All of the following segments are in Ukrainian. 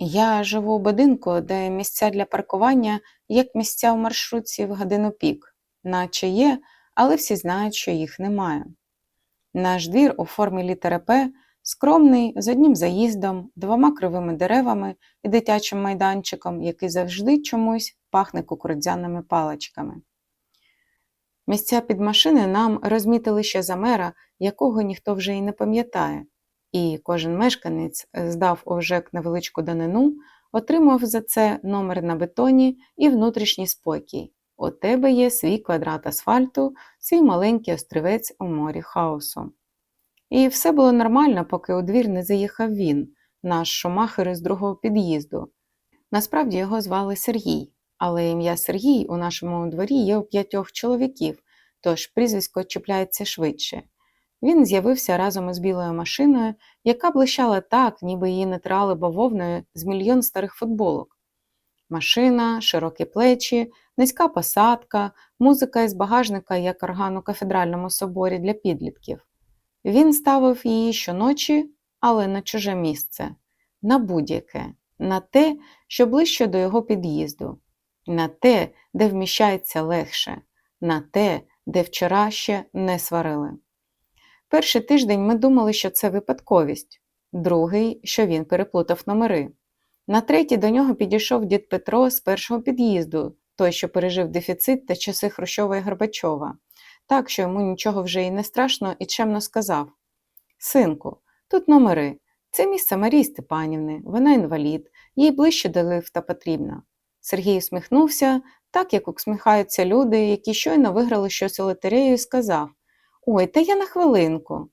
Я живу у будинку, де місця для паркування як місця у маршрутці в годину пік, наче є, але всі знають, що їх немає. Наш двір у формі літери П скромний, з одним заїздом, двома кривими деревами і дитячим майданчиком, який завжди чомусь пахне кукурудзяними паличками. Місця під машини нам розмітили ще за мера, якого ніхто вже й не пам'ятає, і кожен мешканець здав у ЖЕК невеличку данину, отримав за це номер на бетоні і внутрішній спокій. У тебе є свій квадрат асфальту, свій маленький острівець у морі хаосу. І все було нормально, поки у двір не заїхав він, наш шумахер із другого під'їзду. Насправді його звали Сергій, але ім'я Сергій у нашому дворі є у п'ятьох чоловіків, тож прізвисько чіпляється швидше. Він з'явився разом із білою машиною, яка блищала так, ніби її натирали бавовною з мільйон старих футболок. Машина, широкі плечі, низька посадка, музика із багажника, як орган у кафедральному соборі для підлітків. Він ставив її щоночі, але на чуже місце, на будь-яке, на те, що ближче до його під'їзду, на те, де вміщається легше, на те, де вчора ще не сварили. Перший тиждень ми думали, що це випадковість, другий, що він переплутав номери. На третій до нього підійшов дід Петро з першого під'їзду, той, що пережив дефіцит та часи Хрущова і Горбачова, так, що йому нічого вже й не страшно і чемно сказав: Синку, тут номери. Це місце Марії Степанівни, вона інвалід, їй ближче до лифта потрібно. Сергій усміхнувся, так як усміхаються люди, які щойно виграли щось у лотерею, і сказав: Ой, та я на хвилинку.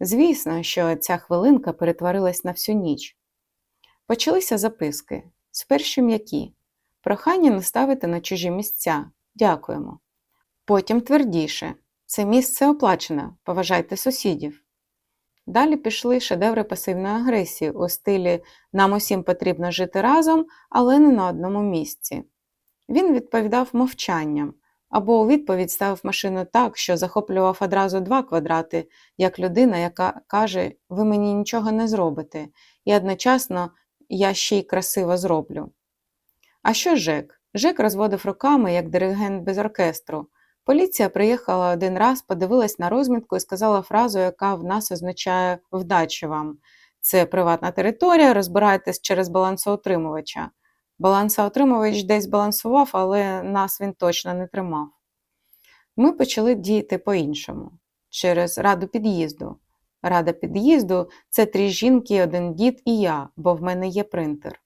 Звісно, що ця хвилинка перетворилась на всю ніч. Почалися записки, спершу м'які. Прохання не ставити на чужі місця. Дякуємо. Потім твердіше. Це місце оплачене, поважайте сусідів. Далі пішли шедеври пасивної агресії у стилі Нам усім потрібно жити разом, але не на одному місці. Він відповідав мовчанням або у відповідь ставив машину так, що захоплював одразу два квадрати, як людина, яка каже, ви мені нічого не зробите, і одночасно я ще й красиво зроблю. А що Жек? Жек розводив руками, як диригент без оркестру. Поліція приїхала один раз, подивилась на розмітку і сказала фразу, яка в нас означає вдачі вам. Це приватна територія, розбирайтесь через балансоутримувача. Балансоутримувач десь балансував, але нас він точно не тримав. Ми почали діяти по-іншому через раду під'їзду. Рада під'їзду це три жінки, один дід і я, бо в мене є принтер.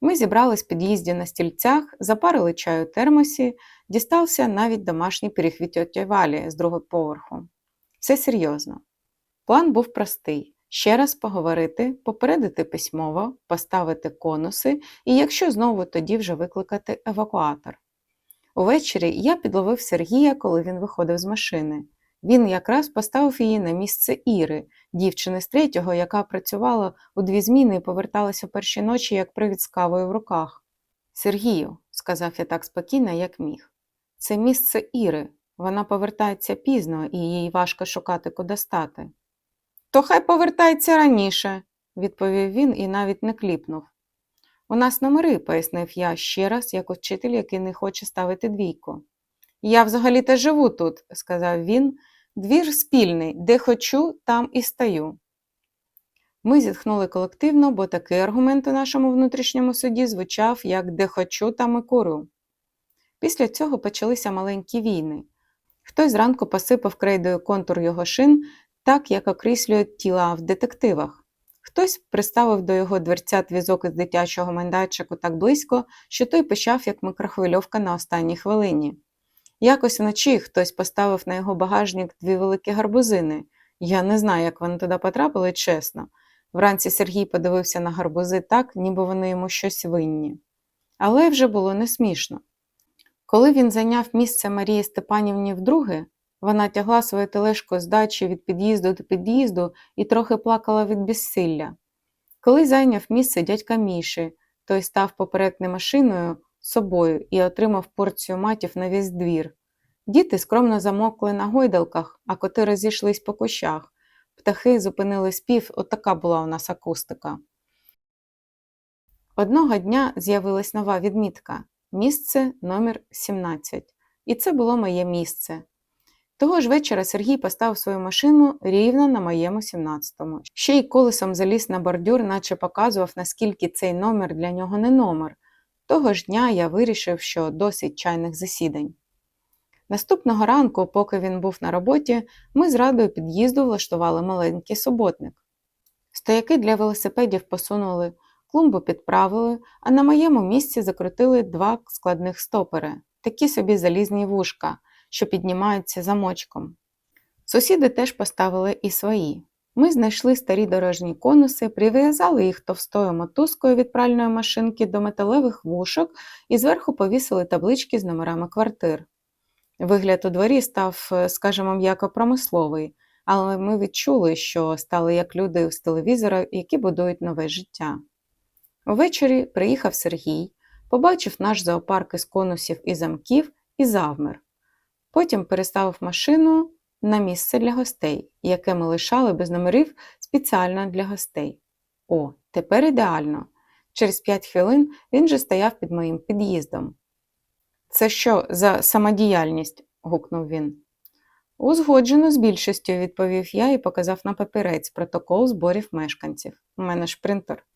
Ми зібрались в під'їзді на стільцях, запарили чаю у термосі, дістався навіть домашній пиріг від тьоті Валі з другого поверху. Все серйозно. План був простий: ще раз поговорити, попередити письмово, поставити конуси і, якщо знову, тоді вже викликати евакуатор. Увечері я підловив Сергія, коли він виходив з машини. Він якраз поставив її на місце Іри, дівчини з третього, яка працювала у дві зміни і поверталася перші ночі, як привід з кавою в руках. Сергію, сказав я так спокійно, як міг, це місце Іри. Вона повертається пізно і їй важко шукати, куди стати. То хай повертається раніше, відповів він і навіть не кліпнув. У нас номери, пояснив я ще раз, як учитель, який не хоче ставити двійку. Я взагалі-то живу тут, сказав він, двір спільний, де хочу, там і стаю. Ми зітхнули колективно, бо такий аргумент у нашому внутрішньому суді звучав як де хочу, там і курю. Після цього почалися маленькі війни. Хтось зранку посипав крейдою контур його шин, так як окрислюють тіла в детективах. Хтось приставив до його дверцят візок із дитячого майданчику так близько, що той пищав, як микрохвильовка на останній хвилині. Якось вночі хтось поставив на його багажник дві великі гарбузини. Я не знаю, як вони туди потрапили, чесно. Вранці Сергій подивився на гарбузи так, ніби вони йому щось винні. Але вже було не смішно. Коли він зайняв місце Марії Степанівні вдруге, вона тягла свою тележку з дачі від під'їзду до під'їзду і трохи плакала від безсилля. Коли зайняв місце дядька Міші, той став поперед не машиною собою і отримав порцію матів на весь двір. Діти скромно замокли на гойдалках, а коти розійшлись по кущах. Птахи зупинили спів, отака була у нас акустика. Одного дня з'явилась нова відмітка місце номер 17. І це було моє місце. Того ж вечора Сергій поставив свою машину рівно на моєму 17-му. Ще й колесом заліз на бордюр, наче показував, наскільки цей номер для нього не номер. Того ж дня я вирішив, що досить чайних засідань. Наступного ранку, поки він був на роботі, ми з радою під'їзду влаштували маленький суботник. Стояки для велосипедів посунули, клумбу підправили, а на моєму місці закрутили два складних стопери, такі собі залізні вушка, що піднімаються замочком. Сусіди теж поставили і свої. Ми знайшли старі дорожні конуси, прив'язали їх товстою мотузкою від пральної машинки до металевих вушок і зверху повісили таблички з номерами квартир. Вигляд у дворі став, е, скажімо, м'яко промисловий, але ми відчули, що стали як люди з телевізора, які будують нове життя. Увечері приїхав Сергій, побачив наш зоопарк із конусів і замків і завмер. Потім переставив машину на місце для гостей, яке ми лишали без номерів спеціально для гостей. О, тепер ідеально. Через п'ять хвилин він же стояв під моїм під'їздом. Це що за самодіяльність? гукнув він. Узгоджено з більшістю, відповів я і показав на папірець протокол зборів мешканців. У мене ж принтер.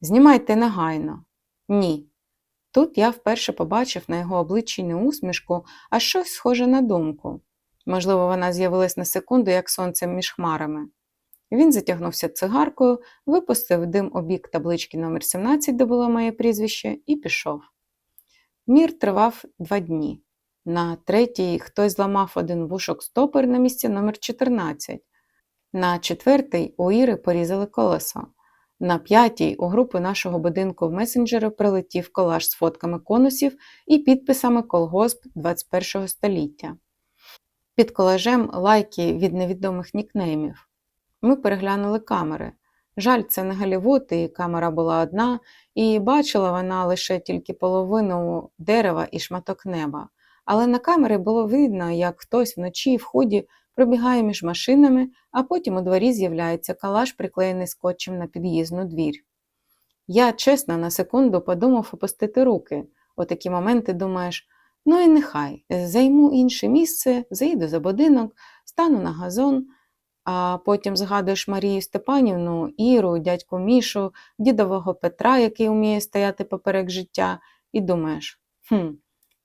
Знімайте негайно. Ні. Тут я вперше побачив на його обличчі не усмішку, а щось схоже на думку. Можливо, вона з'явилась на секунду, як сонце між хмарами. Він затягнувся цигаркою, випустив дим у бік таблички номер 17 де було моє прізвище, і пішов. Мір тривав два дні. На третій хтось зламав один вушок стопор на місці номер 14 На четвертий у Іри порізали колесо. На п'ятій у групи нашого будинку в месенджери прилетів колаж з фотками конусів і підписами колгосп 21 століття. Під колажем лайки від невідомих нікнеймів. Ми переглянули камери. Жаль, це не Голлівуд, і камера була одна, і бачила вона лише тільки половину дерева і шматок неба. Але на камері було видно, як хтось вночі в ході пробігає між машинами, а потім у дворі з'являється калаш, приклеєний скотчем на під'їзну двір. Я чесно на секунду подумав опустити руки. У такі моменти думаєш, ну і нехай, займу інше місце, заїду за будинок, стану на газон, а потім згадуєш Марію Степанівну, Іру, дядьку Мішу, дідового Петра, який вміє стояти поперек життя, і думаєш, хм,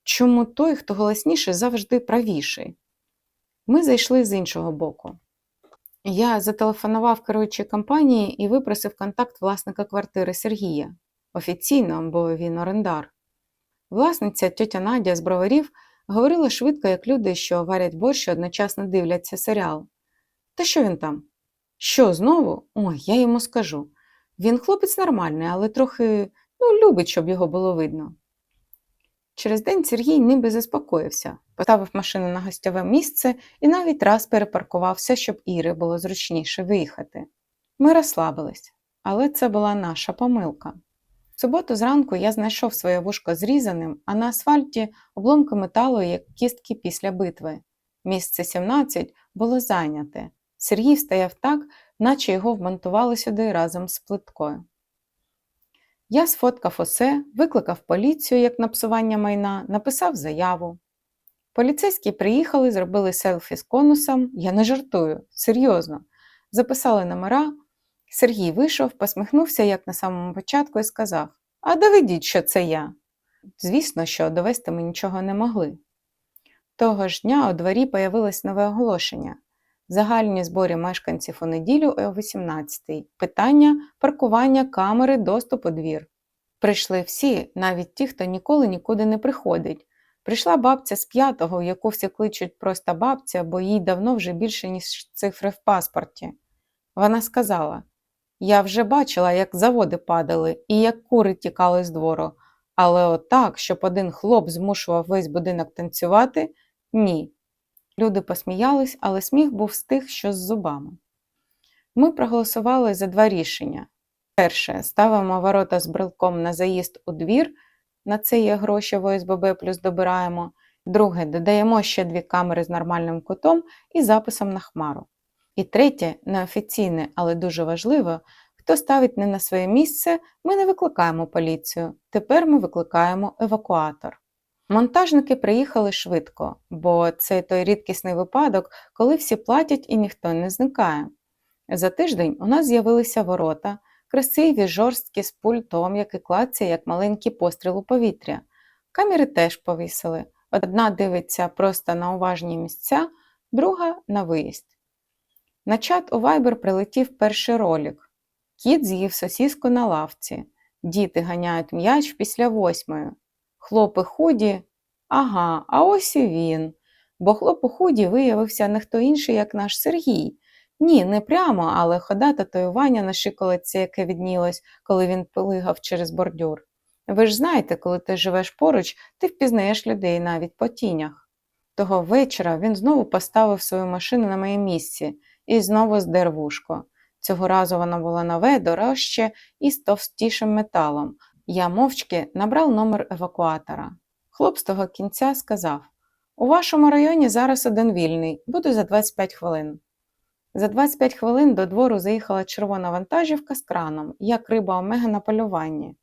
чому той, хто голосніше, завжди правіший? Ми зайшли з іншого боку. Я зателефонував керуючій компанії і випросив контакт власника квартири Сергія. Офіційно, бо він орендар. Власниця тьотя Надя з броварів говорила швидко, як люди, що варять борщ одночасно дивляться серіал. Та що він там? Що, знову? Ой, я йому скажу. Він хлопець нормальний, але трохи ну, любить, щоб його було видно. Через день Сергій ніби заспокоївся, поставив машину на гостьове місце і навіть раз перепаркувався, щоб Іри було зручніше виїхати. Ми розслабились, але це була наша помилка. В суботу зранку я знайшов своє вушко зрізаним, а на асфальті обломки металу, як кістки після битви. Місце 17 було зайняте. Сергій стояв так, наче його вмонтували сюди разом з плиткою. Я сфоткав усе, викликав поліцію як на псування майна, написав заяву. Поліцейські приїхали, зробили селфі з конусом, я не жартую, серйозно. Записали номера. Сергій вийшов, посміхнувся, як на самому початку, і сказав: А доведіть, що це я. Звісно, що довести ми нічого не могли. Того ж дня у дворі появилось нове оголошення. Загальні збори мешканців у неділю о 18 Питання паркування камери доступ у двір. Прийшли всі, навіть ті, хто ніколи нікуди не приходить. Прийшла бабця з п'ятого, яку всі кличуть просто бабця, бо їй давно вже більше, ніж цифри в паспорті. Вона сказала: Я вже бачила, як заводи падали і як кури тікали з двору, але отак, щоб один хлоп змушував весь будинок танцювати ні. Люди посміялись, але сміх був з тих, що з зубами. Ми проголосували за два рішення. Перше, ставимо ворота з брелком на заїзд у двір, на це є гроші в ОСББ плюс добираємо. Друге, додаємо ще дві камери з нормальним кутом і записом на хмару. І третє, неофіційне, але дуже важливо, Хто ставить не на своє місце, ми не викликаємо поліцію. Тепер ми викликаємо евакуатор. Монтажники приїхали швидко, бо це той рідкісний випадок, коли всі платять і ніхто не зникає. За тиждень у нас з'явилися ворота, красиві, жорсткі з пультом, який клацає, як маленький постріл у повітря. Камери теж повісили. Одна дивиться просто на уважні місця, друга на виїзд. На чат у Viber прилетів перший ролик. Кіт з'їв сосіску на лавці. Діти ганяють м'яч після восьмої. Хлопи худі. Ага, а ось і він. Бо хлоп у худі виявився не хто інший, як наш Сергій. Ні, не прямо, але хода татуювання на шиколотці, яке віднілось, коли він плигав через бордюр. Ви ж знаєте, коли ти живеш поруч, ти впізнаєш людей навіть по тінях. Того вечора він знову поставив свою машину на моє місці і знову здер вушко. Цього разу воно було нове, дорожче і з товстішим металом. Я мовчки набрав номер евакуатора. Хлоп з того кінця сказав: У вашому районі зараз один вільний, буду за 25 хвилин. За 25 хвилин до двору заїхала червона вантажівка з краном, як риба омега на полюванні.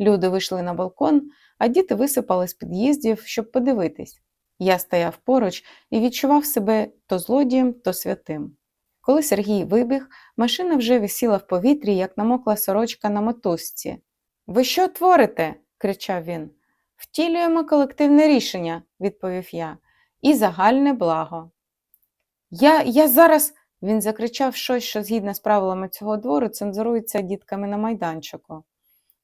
Люди вийшли на балкон, а діти висипали з під'їздів, щоб подивитись. Я стояв поруч і відчував себе то злодієм, то святим. Коли Сергій вибіг, машина вже висіла в повітрі, як намокла сорочка на мотузці. Ви що творите? кричав він. Втілюємо колективне рішення, відповів я, і загальне благо. Я, я зараз. Він закричав щось, що згідно з правилами цього двору цензурується дітками на майданчику.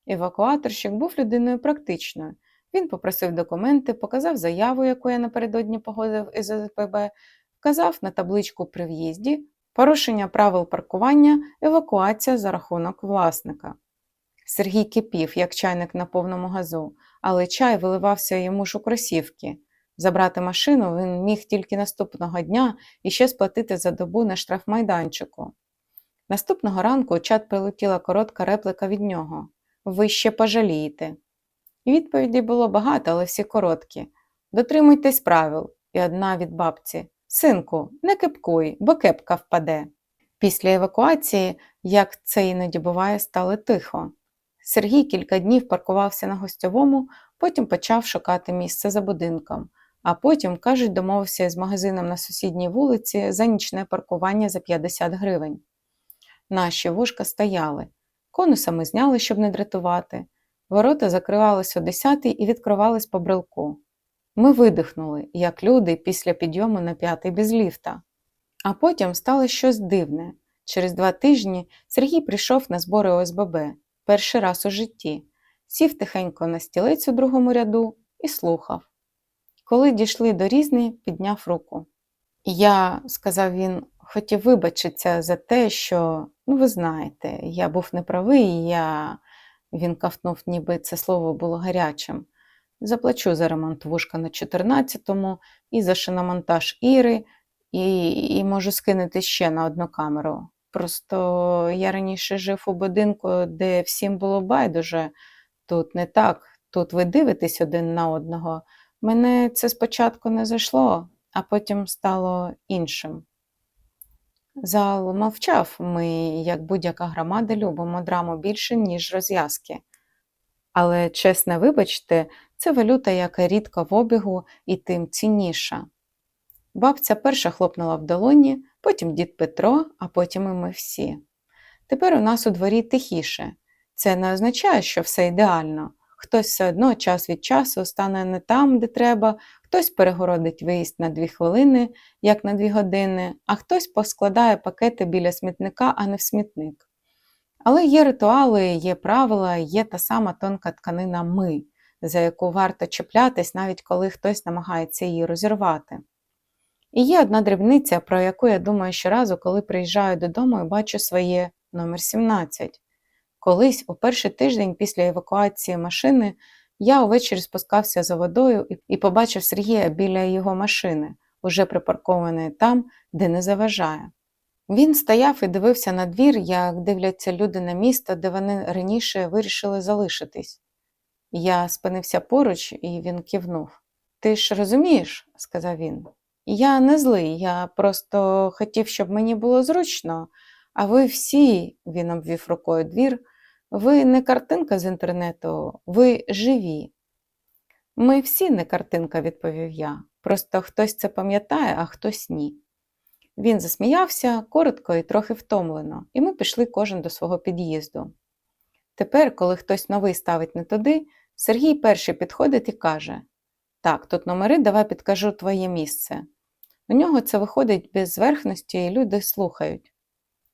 Евакуаторщик був людиною практичною. Він попросив документи, показав заяву, яку я напередодні погодив із ОЗПБ, вказав на табличку при в'їзді, порушення правил паркування, евакуація за рахунок власника. Сергій кипів, як чайник на повному газу, але чай виливався йому ж у кросівки. Забрати машину він міг тільки наступного дня і ще сплатити за добу на штрафмайданчику. Наступного ранку у чат прилетіла коротка реплика від нього Ви ще пожалієте. Відповідей було багато, але всі короткі. Дотримуйтесь правил, і одна від бабці Синку, не кепкуй, бо кепка впаде. Після евакуації, як це іноді буває, стало тихо. Сергій кілька днів паркувався на гостьовому, потім почав шукати місце за будинком, а потім, кажуть, домовився з магазином на сусідній вулиці за нічне паркування за 50 гривень. Наші вушка стояли, конуса ми зняли, щоб не дратувати. Ворота закривались о 10 і відкривались по брелку. Ми видихнули, як люди після підйому на п'ятий без ліфта. А потім стало щось дивне. Через два тижні Сергій прийшов на збори ОСББ перший раз у житті, сів тихенько на стілець у другому ряду і слухав. Коли дійшли до різни, підняв руку. Я, сказав він, хотів вибачитися за те, що, ну, ви знаєте, я був неправий, я. Він кафнув, ніби це слово було гарячим. Заплачу за ремонт вушка на 14-му і за шиномонтаж Іри, і, і можу скинути ще на одну камеру. Просто я раніше жив у будинку, де всім було байдуже. Тут не так, тут ви дивитесь один на одного. Мене це спочатку не зайшло, а потім стало іншим. Зал мовчав, ми, як будь-яка громада, любимо драму більше, ніж розв'язки. Але, чесно, вибачте, це валюта, яка рідко в обігу і тим цінніша. Бабця перша хлопнула в долоні, потім дід Петро, а потім і ми всі. Тепер у нас у дворі тихіше. Це не означає, що все ідеально. Хтось все одно час від часу стане не там, де треба, хтось перегородить виїзд на дві хвилини, як на дві години, а хтось поскладає пакети біля смітника, а не в смітник. Але є ритуали, є правила, є та сама тонка тканина ми, за яку варто чіплятись, навіть коли хтось намагається її розірвати. І є одна дрібниця, про яку я думаю щоразу, коли приїжджаю додому і бачу своє номер 17. Колись, у перший тиждень після евакуації машини, я увечері спускався за водою і побачив Сергія біля його машини, уже припаркованої там, де не заважає. Він стояв і дивився на двір, як дивляться люди на місто, де вони раніше вирішили залишитись. Я спинився поруч, і він кивнув. Ти ж розумієш, сказав він. Я не злий, я просто хотів, щоб мені було зручно, А ви всі, він обвів рукою двір, ви не картинка з інтернету, ви живі. Ми всі не картинка, відповів я. Просто хтось це пам'ятає, а хтось ні. Він засміявся коротко і трохи втомлено, і ми пішли кожен до свого під'їзду. Тепер, коли хтось новий ставить не туди, Сергій перший підходить і каже: Так, тут номери, давай підкажу твоє місце. У нього це виходить без зверхності, і люди слухають.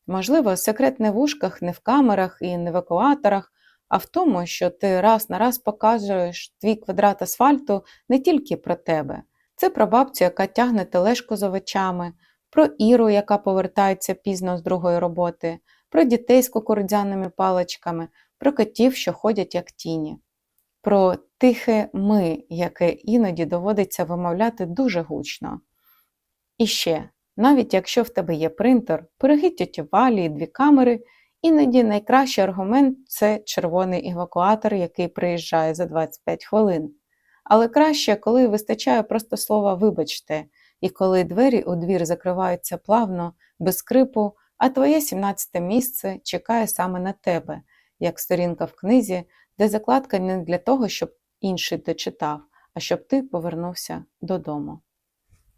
Можливо, секрет не в ушках, не в камерах і не в евакуаторах, а в тому, що ти раз на раз показуєш твій квадрат асфальту не тільки про тебе. Це про бабцю, яка тягне тележку з овочами, про Іру, яка повертається пізно з другої роботи, про дітей з кукурудзяними паличками, про котів, що ходять як тіні, про тихе ми, яке іноді доводиться вимовляти дуже гучно. І ще, навіть якщо в тебе є принтер, пироги тьоті Валі і дві камери, іноді найкращий аргумент це червоний евакуатор, який приїжджає за 25 хвилин. Але краще, коли вистачає просто слова вибачте, і коли двері у двір закриваються плавно, без скрипу, а твоє 17 місце чекає саме на тебе, як сторінка в книзі, де закладка не для того, щоб інший дочитав, а щоб ти повернувся додому.